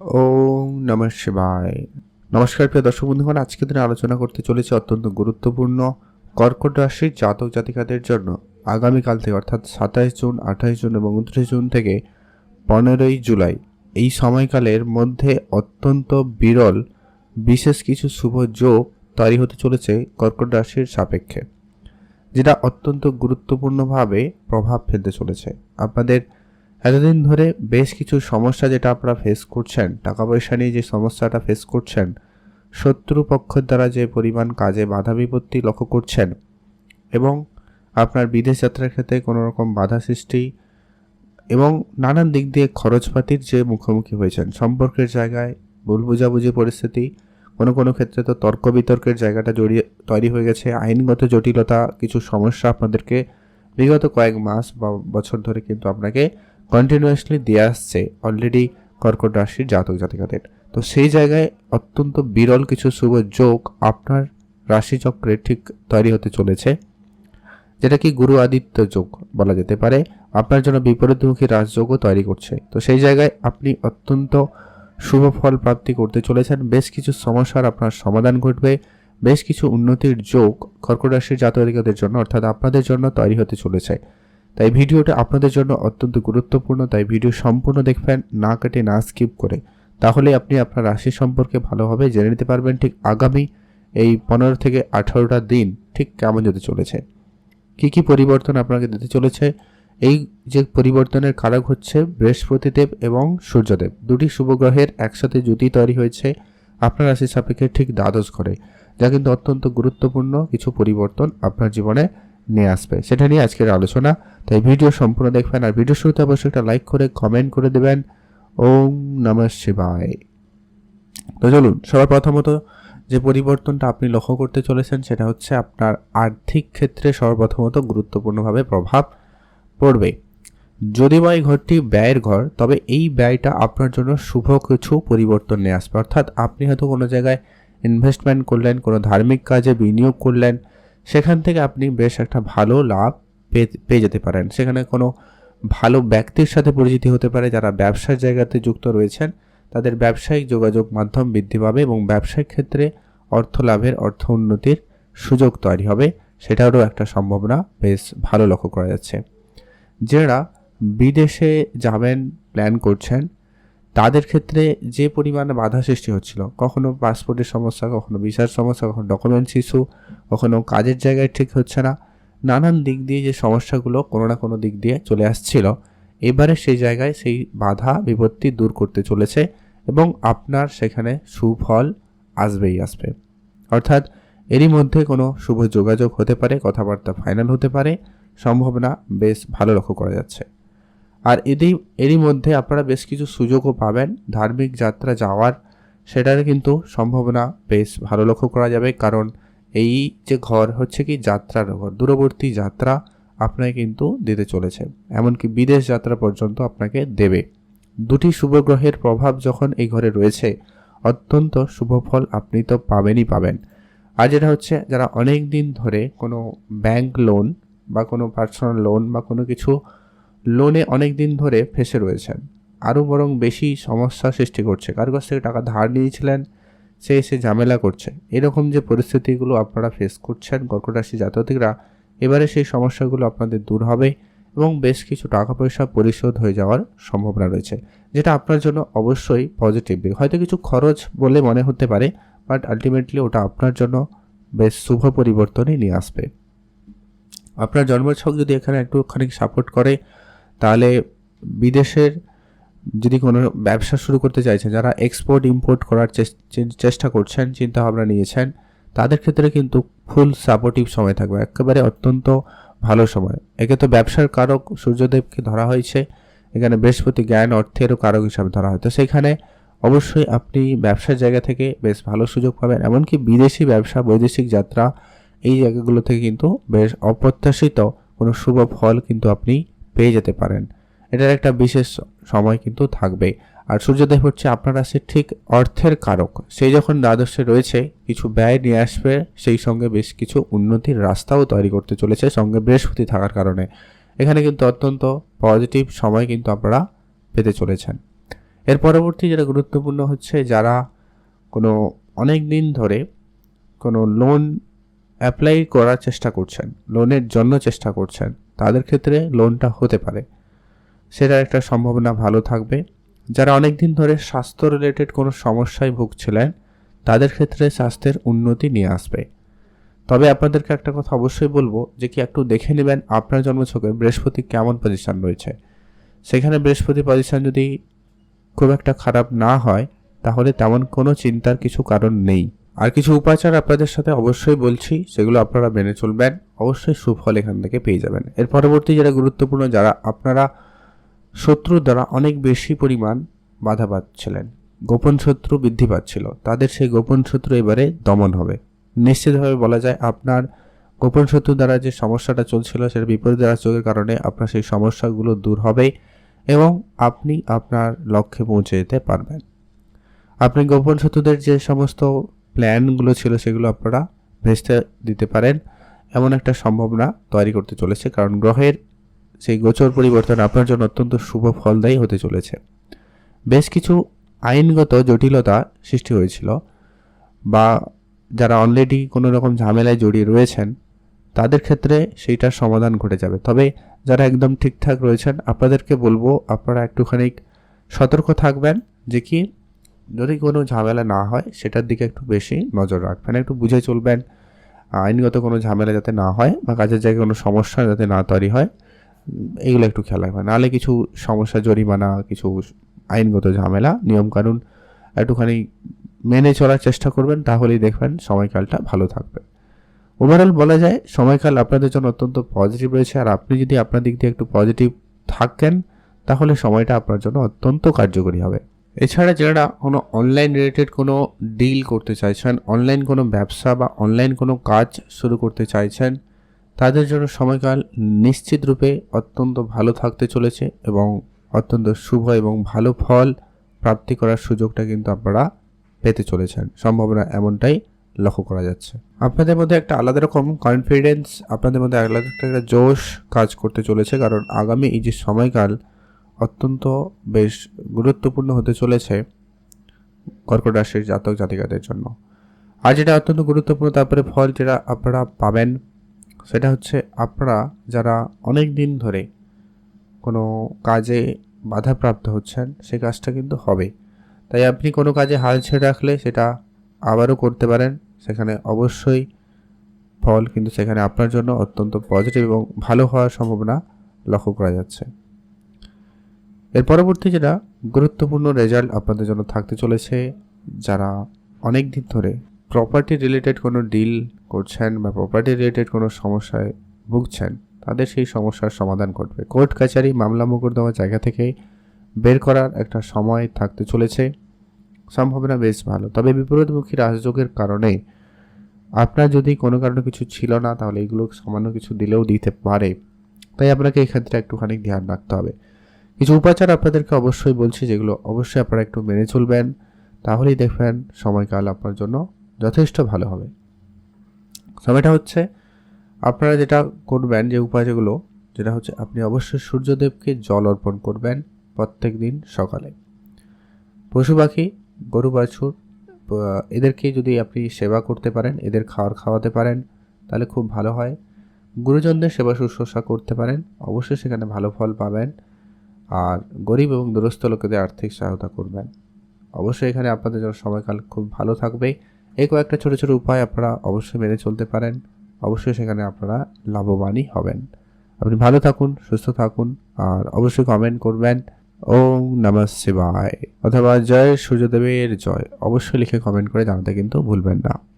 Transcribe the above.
ওম নমঃ শিবায়। নমস্কার প্রিয় দর্শক বন্ধুগণ আজকে দিনে আলোচনা করতে চলেছে অত্যন্ত গুরুত্বপূর্ণ কর্কট রাশির জাতক জাতিকাদের জন্য। আগামীকাল থেকে, অর্থাৎ সাতাইশ জুন, আঠাইশ জুন এবং উনত্রিশ জুন থেকে পনেরোই জুলাই, এই সময়কালের মধ্যে অত্যন্ত বিরল, বিশেষ কিছু শুভ যোগ তৈরি হতে চলেছে কর্কট রাশির সাপেক্ষে, যেটা অত্যন্ত গুরুত্বপূর্ণভাবে প্রভাব ফেলতে চলেছে। আপনাদের এতদিন ধরে বেশ কিছু সমস্যা যেটা আপনারা ফেস করছেন টাকা পয়সা নিয়ে যে সমস্যাটা ফেস করছেন শত্রুপক্ষের দ্বারা যে পরিমাণ কাজে বাধা বিপত্তি লক্ষ্য করছেন এবং আপনার বিদেশ যাত্রার ক্ষেত্রে কোনো রকম বাধা সৃষ্টি এবং নানান দিক দিয়ে খরচপাতির যে মুখোমুখি হয়েছেন, সম্পর্কের জায়গায় ভুল বুঝাবুঝি পরিস্থিতি, কোনো কোনো ক্ষেত্রে তো তর্ক বিতর্কের জায়গাটা জড়িয়ে তৈরি হয়ে গেছে, আইনগত জটিলতা, কিছু সমস্যা আপনাদেরকে বিগত কয়েক মাস বা বছর ধরে কিন্তু আপনাকে কন্টিনিউয়াসলি দিয়ে আসছে অলরেডি কর্কট রাশির জাতক জাতিকাদের। তো সেই জায়গায় অত্যন্ত বিরল কিছু শুভ যোগ আপনার রাশিচক্রে ঠিক তৈরি হতে চলেছে। যেটা কি গুরু আদিত্য যোগ বলা যেতে পারে। আপনার জন্য বিপরীতমুখী রাজযোগও তৈরি করছে। তো সেই জায়গায় আপনি অত্যন্ত শুভ ফল প্রাপ্তি করতে চলেছেন। বেশ কিছু সমস্যার আপনার সমাধান ঘটবে। বেশ কিছু উন্নতির যোগ কর্কট রাশির জাতকাদের জন্য অর্থাৎ আপনাদের জন্য তৈরি হতে চলেছে। তাই ভিডিওটা আপনাদের জন্য অত্যন্ত গুরুত্বপূর্ণ, তাই ভিডিও সম্পূর্ণ দেখবেন, না কেটে না স্কিপ করে। তাহলে আপনি আপনার রাশি সম্পর্কে ভালোভাবে জেনে নিতে পারবেন ঠিক আগামী এই পনেরো থেকে আঠারোটা দিন ঠিক কেমন যেতে চলেছে। কি কি পরিবর্তন আপনাকে দিতে চলেছে? এই যে পরিবর্তনের কারক হচ্ছে বৃহস্পতিদেব এবং সূর্যদেব। দুটি শুভগ্রহের একসাথে জুতি তৈরি হয়েছে আপনার রাশি সাপেক্ষে ঠিক দ্বাদশ ঘরে, যা কিন্তু অত্যন্ত গুরুত্বপূর্ণ কিছু পরিবর্তন আপনার জীবনে নিয়ে আসবে। সেটা নিয়ে আজকের আলোচনা। তাই ভিডিও সম্পূর্ণ দেখবেন আর ভিডিও শুরুতে অবশ্যই একটা লাইক করে কমেন্ট করে দেবেন। ওম নমঃ শিবায়। তো চলুন, সবার প্রথমত যে পরিবর্তনটা আপনি লক্ষ্য করতে চলেছেন সেটা হচ্ছে আপনার আর্থিক ক্ষেত্রে সর্বপ্রথমত গুরুত্বপূর্ণভাবে প্রভাব পড়বে। যদি বা এই ঘরটি ব্যয়ের ঘর, তবে এই ব্যয়টা আপনার জন্য শুভ কিছু পরিবর্তন নিয়ে আসবে। অর্থাৎ আপনি হয়তো কোনো জায়গায় ইনভেস্টমেন্ট করলেন, কোনো ধার্মিক কাজে বিনিয়োগ করলেন সেখান থেকে আপনি বেশ একটা ভালো লাভ পেয়ে যেতে পারেন। সেখানে কোনো ভালো ব্যক্তির সাথে পরিচিতি হতে পারে যারা ব্যবসার জায়গাতে যুক্ত রয়েছেন। তাদের ব্যবসায়িক যোগাযোগ মাধ্যম বৃদ্ধি পাবে এবং ব্যবসায়িক ক্ষেত্রে অর্থ লাভের, অর্থ উন্নতির সুযোগ তৈরি হবে। সেটারও একটা সম্ভাবনা বেশ ভালো লক্ষ্য করা যাচ্ছে। যারা বিদেশে যাবেন, প্ল্যান করছেন তাদের ক্ষেত্রে যে পরিমাণে বাধা সৃষ্টি হচ্ছিল, কখনো পাসপোর্টের সমস্যা, কখনো ভিসার সমস্যা, কখনো ডকুমেন্টস ইস্যু কখনো কাজের জায়গায় ঠিক হচ্ছে না, নানান দিক দিয়ে যে সমস্যাগুলো কোনো না কোনো দিক দিয়ে চলে আসছিল, এবারে সেই জায়গায় সেই বাধা, বিপত্তি দূর করতে চলেছে এবং আপনার সেখানে সুফল আসবেই আসবে। অর্থাৎ এরই মধ্যে কোনো শুভ যোগাযোগ হতে পারে, কথাবার্তা ফাইনাল হতে পারে, সম্ভাবনা বেশ ভালো লক্ষ্য করা যাচ্ছে। আর এদের এরই মধ্যে আপনারা বেশ কিছু সুযোগও পাবেন ধার্মিক যাত্রা যাওয়ার। সেটার কিন্তু সম্ভাবনা বেশ ভালো লক্ষ্য করা যাবে। কারণ এই যে ঘর হচ্ছে কি যাত্রার ঘর, দূরবর্তী যাত্রা আপনাকে কিন্তু দিতে চলেছে। এমনকি বিদেশ যাত্রা পর্যন্ত আপনাকে দেবে। দুটি শুভ গ্রহের প্রভাব যখন এই ঘরে রয়েছে, অত্যন্ত শুভ ফল আপনি তো পাবেনই পাবেন। আর যেটা হচ্ছে, যারা অনেক দিন ধরে কোনো ব্যাংক লোন বা কোনো পার্সোনাল লোন বা কোনো কিছু লোনে অনেক দিন ধরে ফেসে রয়েছেন। আরও বরং বেশি সমস্যা সৃষ্টি করছে। কারও কাছ থেকে টাকা ধার নিয়েছিলেন, সে এসে ঝামেলা করছে। এরকম যে পরিস্থিতিগুলো আপনারা ফেস করছেন কর্কট রাশি জাতকরা, এবারে সেই সমস্যাগুলো আপনাদের দূর হবে এবং বেশ কিছু টাকা পয়সা পরিশোধ হয়ে যাওয়ার সম্ভাবনা রয়েছে, যেটা আপনার জন্য অবশ্যই পজিটিভ দিক হয়তো কিছু খরচ বলে মনে হতে পারে বাট আলটিমেটলি ওটা আপনার জন্য বেশ শুভ পরিবর্তনই নিয়ে আসবে। আপনার জন্মছক যদি এখানে একটুখানি সাপোর্ট করে তাহলে বিদেশের যদি কোনো ব্যবসা শুরু করতে চাইছেন, যারা এক্সপোর্ট ইম্পোর্ট করার চেষ্টা করছেন চিন্তা ভাবনা নিয়েছেন, তাদের ক্ষেত্রে কিন্তু ফুল সাপোর্টিভ সময় থাকবে। একেবারে অত্যন্ত ভালো সময়। একে তো ব্যবসার কারক সূর্যদেবকে ধরা হয়েছে, এখানে বৃহস্পতি জ্ঞান অর্থেরও কারক হিসাবে ধরা হয়। তো সেখানে অবশ্যই আপনি ব্যবসার জায়গা থেকে বেশ ভালো সুযোগ পাবেন, এমনকি বিদেশি ব্যবসা, বৈদেশিক যাত্রা, এই জায়গাগুলো থেকে কিন্তু বেশ অপ্রত্যাশিত কোনো শুভ ফল কিন্তু আপনি পেয়ে যেতে পারেন। এটার একটা বিশেষ সময় কিন্তু থাকবে আর সূর্যদেব হচ্ছে আপনার রাশি ঠিক অর্থের কারক। সেই যখন দ্বাদশে রয়েছে, কিছু ব্যয় নিয়ে আসবে, সেই সঙ্গে বেশ কিছু উন্নতির রাস্তাও তৈরি করতে চলেছে, সঙ্গে বৃহস্পতি থাকার কারণে। এখানে কিন্তু অত্যন্ত পজিটিভ সময় কিন্তু আপনারা পেতে চলেছেন। এর পরবর্তী যেটা গুরুত্বপূর্ণ হচ্ছে, যারা কোনো অনেক দিন ধরে কোনো লোন অ্যাপ্লাই করার চেষ্টা করছেন লোনের জন্য চেষ্টা করছেন তাদের ক্ষেত্রে লোনটা হতে পারে। সেটার একটা সম্ভাবনা ভালো থাকবে। যারা অনেক দিন ধরে স্বাস্থ্য রিলেটেড কোনো সমস্যায় ভুগছিলেন, তাদের ক্ষেত্রে স্বাস্থ্যের উন্নতি নিয়ে আসবে। তবে আপনাদেরকে একটা কথা অবশ্যই বলব যে কি একটু দেখে নেবেন আপনার জন্মছকে বৃহস্পতি কেমন পজিশন রয়েছে। সেখানে বৃহস্পতি পজিশন যদি খুব একটা খারাপ না হয়, তাহলে তেমন কোনো চিন্তার কিছু কারণ নেই। আর কিছু উপাচার আপনাদের সাথে অবশ্যই বলছি, সেগুলো আপনারা মেনে চলবেন। অবশ্যই সুফল এখান থেকে পেয়ে যাবেন। এর পরবর্তী যারা গুরুত্বপূর্ণ, যারা আপনারা শত্রুর দ্বারা অনেক বেশি পরিমাণ বাধা পাচ্ছিলেন, গোপন শত্রু বৃদ্ধি পাচ্ছিল, তাদের সেই গোপন শত্রু এবারে দমন হবে। নিশ্চিতভাবে বলা যায়, আপনার গোপন শত্রু দ্বারা যে সমস্যাটা চলছিল, সেটা বিপরীত রাষ্ট্রের কারণে আপনার সেই সমস্যাগুলো দূর হবে এবং আপনি আপনার লক্ষ্যে পৌঁছে যেতে পারবেন। আপনি গোপন শত্রুদের যে সমস্ত প্ল্যানগুলো ছিল সেগুলো আপনারা ভেস্তে দিতে পারেন। এমন একটা সম্ভাবনা তৈরি করতে চলেছে, কারণ গ্রহের সেই গোচর পরিবর্তন আপনার জন্য অত্যন্ত শুভ ফলদায়ী হতে চলেছে। বেশ কিছু আইনগত জটিলতা সৃষ্টি হয়েছিল বা যারা অলরেডি কোনো রকম ঝামেলায় জড়িয়ে রয়েছেন, তাদের ক্ষেত্রে সেইটার সমাধান ঘটে যাবে। তবে যারা একদম ঠিকঠাক রয়েছেন, আপনাদেরকে বলব, আপনারা একটুখানি সতর্ক থাকবেন যে কি যদি কোনো ঝামেলা না হয়, সেটার দিকে একটু বেশি নজর রাখবেন, একটু বুঝে চলবেন। আইনগত কোনো ঝামেলা যাতে না হয় বা কাজের জায়গায় কোনো সমস্যা যাতে না তৈরি হয় এগুলো একটু খেয়াল রাখবেন। নাহলে কিছু সমস্যা, জরিমানা, কিছু আইনগত ঝামেলা, নিয়মকানুন একটুখানি মেনে চলার চেষ্টা করবেন, তাহলেই দেখবেন সময়কালটা ভালো থাকবে। ওভারঅল বলা যায়, সময়কাল আপনাদের জন্য অত্যন্ত পজিটিভ রয়েছে। আর আপনি যদি আপনার দিক দিয়ে একটু পজিটিভ থাকেন, তাহলে সময়টা আপনার জন্য অত্যন্ত কার্যকরী হবে। এছাড়া যারা কোনো অনলাইন রিলেটেড কোনো ডিল করতে চাইছেন অনলাইন কোনো ব্যবসা বা অনলাইন কোনো কাজ শুরু করতে চাইছেন, তাদের জন্য সময়কাল নিশ্চিত রূপে অত্যন্ত ভালো থাকতে চলেছে এবং অত্যন্ত শুভ এবং ভালো ফল প্রাপ্তি করার সুযোগটা কিন্তু আপনারা পেতে চলেছেন। সম্ভাবনা এমনটাই লক্ষ্য করা যাচ্ছে। আপনাদের মধ্যে একটা আলাদা রকম কনফিডেন্স আপনাদের মধ্যে আলাদা একটা জোশ কাজ করতে চলেছে কারণ আগামী এই যে সময়কাল অত্যন্ত বেশ গুরুত্বপূর্ণ হতে চলেছে কর্কট রাশির জাতক জাতিকাদের জন্য। আর যেটা অত্যন্ত গুরুত্বপূর্ণ, তারপরে ফল যেটা আপনারা পাবেন, সেটা হচ্ছে আপনারা যারা অনেক দিন ধরে কোনো কাজে বাধাপ্রাপ্ত হচ্ছেন সেই কাজটা কিন্তু হবে। তাই আপনি কোনো কাজে হাল ছেড়ে রাখলে সেটা আবারও করতে পারেন। সেখানে অবশ্যই ফল কিন্তু সেখানে আপনার জন্য অত্যন্ত পজিটিভ এবং ভালো হওয়ার সম্ভাবনা লক্ষ্য করা যাচ্ছে। এর পরবর্তী যেটা গুরুত্বপূর্ণ রেজাল্ট আপনাদের জন্য থাকতে চলেছে, যারা অনেক দিন ধরে প্রপার্টি রিলেটেড কোনো ডিল করছেন বা প্রপার্টি রিলেটেড কোনো সমস্যায় ভুগছেন, তাদের সেই সমস্যার সমাধান ঘটবে। কোর্ট কাছারি মামলা মোকদ্দমা জায়গা থেকে বের করার একটা সময় থাকতে চলেছে। সম্ভাবনা বেশ ভালো। তবে বিপরীতমুখী রাজযোগের কারণে আপনার যদি কোনো কারণে কিছু ছিল না, তাহলে এগুলো সামান্য কিছু দিলেও দিতে পারে। তাই আপনাকে এক্ষেত্রে একটুখানি ধ্যান রাখতে হবে। কিছু উপাচার আপনাদেরকে অবশ্যই বলছি, যেগুলো অবশ্যই আপনারা একটু মেনে চলবেন। তাহলেই দেখবেন সময়কাল আপনার জন্য যথেষ্ট ভালো হবে। সময়টা হচ্ছে আপনারা যেটা করবেন, যে উপায়গুলো যেটা হচ্ছে আপনি অবশ্যই সূর্যদেবকে জল অর্পণ করবেন প্রত্যেক দিন সকালে। পশু পাখি, গরু, বাছুর এদেরকে যদি আপনি সেবা করতে পারেন, এদের খাওয়ার খাওয়াতে পারেন, তাহলে খুব ভালো হয়। গুরুজনদের সেবা শুশ্রূষা করতে পারেন, অবশ্যই সেখানে ভালো ফল পাবেন। আর গরিব এবং দুরস্থ লোকেদের আর্থিক সহায়তা করবেন। অবশ্যই এখানে আপনাদের জন্য সময়কাল খুব ভালো থাকবে। এই কয়েকটা ছোটো ছোটো উপায় আপনারা অবশ্যই মেনে চলতে পারেন। অবশ্যই সেখানে আপনারা লাভবানই হবেন। আপনি ভালো থাকুন, সুস্থ থাকুন, আর অবশ্যই কমেন্ট করবেন। ওম নমঃ শিবায়। অথবা জয় সূর্যদেবের জয়। অবশ্যই লিখে কমেন্ট করে জানাতে কিন্তু ভুলবেন না।